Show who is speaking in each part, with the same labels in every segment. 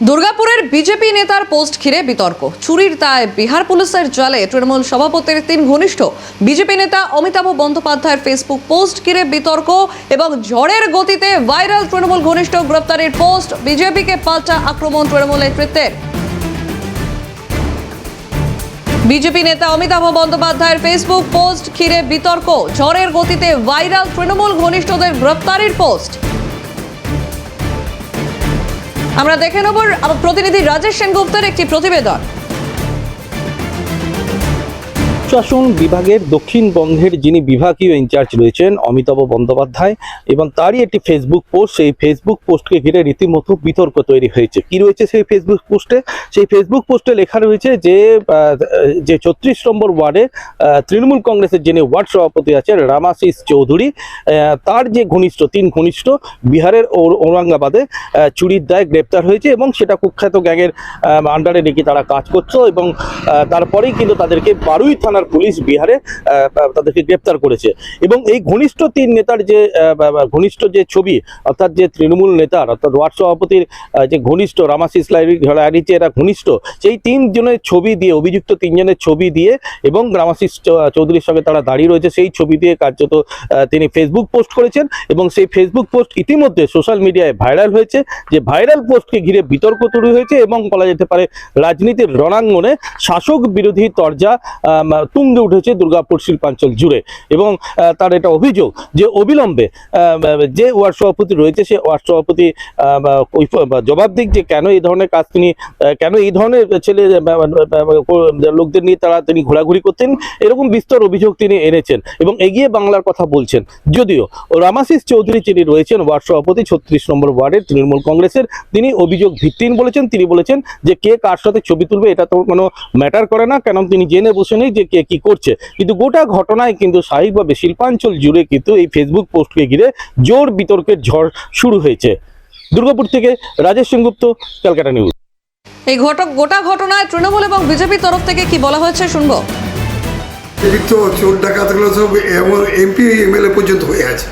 Speaker 1: দুর্গাপুরের বিজেপি নেতার পোস্ট ঘিরে বিতর্ক। চুরির দায় বিহার পুলিশের জালে তৃণমূল সভাপতির তিন ঘনিষ্ঠ। বিজেপি নেতা অমিতাভ বন্দ্যোপাধ্যায়ের ফেসবুক পোস্ট ঘিরে বিতর্ক এবং ঝড়ের গতিতে ভাইরাল তৃণমূল ঘনিষ্ঠ গ্রেপ্তারের পোস্ট বিজেপিকে পাল্টা আক্রমণ তৃণমূল নেতৃত্বের বিজেপি নেতা অমিতাভ বন্দ্যোপাধ্যায়ের ফেসবুক পোস্ট ঘিরে বিতর্ক। ঝড়ের গতিতে ভাইরাল তৃণমূল ঘনিষ্ঠদের গ্রেপ্তারের পোস্ট। আমরা দেখে নেব প্রতিনিধি রাজেশ সেনগুপ্তের একটি প্রতিবেদন।
Speaker 2: শাসন বিভাগের দক্ষিণবঙ্গের যিনি বিভাগীয় ইনচার্জ রয়েছেন অমিতাভ বন্দ্যোপাধ্যায় এবং তারই একটি ফেসবুক পোস্ট সেই ফেসবুক পোস্টকে ঘিরে রীতিমতো বিতর্ক তৈরি হয়েছে। কি রয়েছে সেই ফেসবুক পোস্টে সেই ফেসবুক পোস্টে লেখা রয়েছে যে যে ছত্রিশ নম্বর ওয়ার্ডে তৃণমূল কংগ্রেসের যিনি ওয়ার্ড সভাপতি আছেন রামাশিস চৌধুরী তার যে ঘনিষ্ঠ, তিন ঘনিষ্ঠ বিহারের ঔরঙ্গাবাদে চুরির দায় গ্রেপ্তার হয়েছে এবং সেটা কুখ্যাত গ্যাংয়ের আন্ডারে নাকি তারা কাজ করছ এবং তারপরেই কিন্তু তাদেরকে বারুই থানার পুলিশ বিহারে তাদেরকে গ্রেপ্তার করেছে। এবং এই ঘনিষ্ঠ তিন নেতার যে ঘনিষ্ঠ যে ছবি, অর্থাৎ যে তৃণমূল নেতার অর্থাৎ ওয়ার্ড সভাপতির যে ঘনিষ্ঠ রামাশিস লাইরি এরা ঘনিষ্ঠ, সেই তিনজনের ছবি দিয়ে, অভিযুক্ত তিনজনের ছবি দিয়ে এবং রামাশিস চৌধুরীর সঙ্গে তারা দাঁড়িয়ে রয়েছে, সেই ছবি দিয়ে কার্যত তিনি ফেসবুক পোস্ট করেছেন এবং সেই ফেসবুক পোস্ট ইতিমধ্যে সোশ্যাল মিডিয়ায় ভাইরাল হয়েছে, যে ভাইরাল পোস্টকে ঘিরে বিতর্ক তৈরি হয়েছে এবং বলা যেতে পারে রাজনীতির রণাঙ্গনে শাসক বিরোধী তরজা তুঙ্গে উঠেছে দুর্গাপুর শিল্পাঞ্চল জুড়ে। এবং তার এটা অভিযোগ যে অবিলম্বে যে ওয়ার্ড সভাপতি রয়েছে, সে ওয়ার্ড সভাপতি জবাব দিক যে কেন এই ধরনের কাজ তিনি কেন এই ধরনের ছেলে লোকদের নিয়ে তারা তিনি ঘোরাঘুরি করতেন, এরকম বিস্তর অভিযোগ তিনি এনেছেন এবং এগিয়ে বাংলার কথা বলছেন। যদিও রামাশিস চৌধুরী যিনি রয়েছেন, ওয়ার্ড সভাপতি, ছত্রিশ নম্বর ওয়ার্ডের তৃণমূল কংগ্রেসের, তিনি অভিযোগ ভিত্তিহীন বলেছেন, তিনি বলেছেন যে কে কার সাথে ছবি তুলবে, এটা তো কোনো ম্যাটার করে না, কেন তিনি জেনে বসে নেই যে কে কি করছে। কিন্তু গোটা ঘটনায় কিন্তু স্বাভাবিকভাবে শিল্পাঞ্চল জুড়ে কিন্তু এই ফেসবুক পোস্টকে ঘিরে জোর বিতর্কের ঝড় শুরু হয়েছে। দুর্গাপুর থেকে রাজেশ সেনগুপ্ত ক্যালকাটা নিউজ।
Speaker 1: এই ঘটক গোটা ঘটনায় তৃণমূল এবং বিজেপির তরফ থেকে কি বলা হয়েছে শুনব।
Speaker 3: অতিরিক্ত চোর ডাকাতগুলো সব এমন এমপি এমএলএ পর্যন্ত হয়ে আছে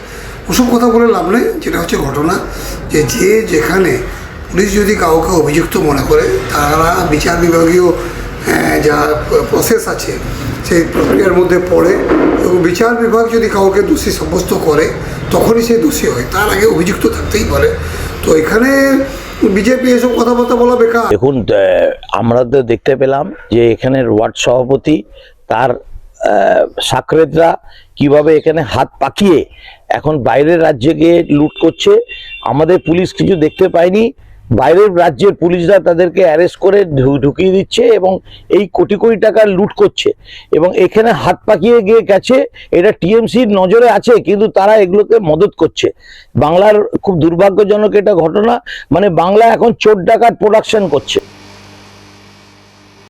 Speaker 3: ওসব কথা বলে লাভ নেই যেটা হচ্ছে ঘটনা। যে যে যেখানে পুলিশ যদি কাউকে অভিযুক্ত মনে করে তারা বিচার বিভাগীয় যা প্রসেস আছে সেই প্রক্রিয়ার মধ্যে পড়ে। বিচার বিভাগ যদি কাউকে দোষী সাব্যস্ত করে তখনই সে দোষী হয়। তার আগে অভিযুক্ত থাকতেই পারে। তো এখানে বিজেপি এসব কথাবার্তা বলা বেকার।
Speaker 4: দেখুন আমরা তো দেখতে পেলাম যে এখানের ওয়ার্ড সভাপতি তার আহ, সাকরেদরা কীভাবে এখানে হাত পাকিয়ে এখন বাইরের রাজ্যে গিয়ে লুট করছে। আমাদের পুলিশ কিছু দেখতে পায়নি। বাইরের রাজ্যের পুলিশরা তাদেরকে অ্যারেস্ট করে ঢুকিয়ে দিচ্ছে এবং এই কোটি কোটি টাকার লুট করছে। এবং এখানে হাত পাকিয়ে গিয়ে গেছে, এটা টিএমসির নজরে আছে, কিন্তু তারা এগুলোকে মদত করছে। বাংলার খুব দুর্ভাগ্যজনক এটা ঘটনা মানে বাংলা এখন চোর ডাকাত প্রোডাকশন করছে।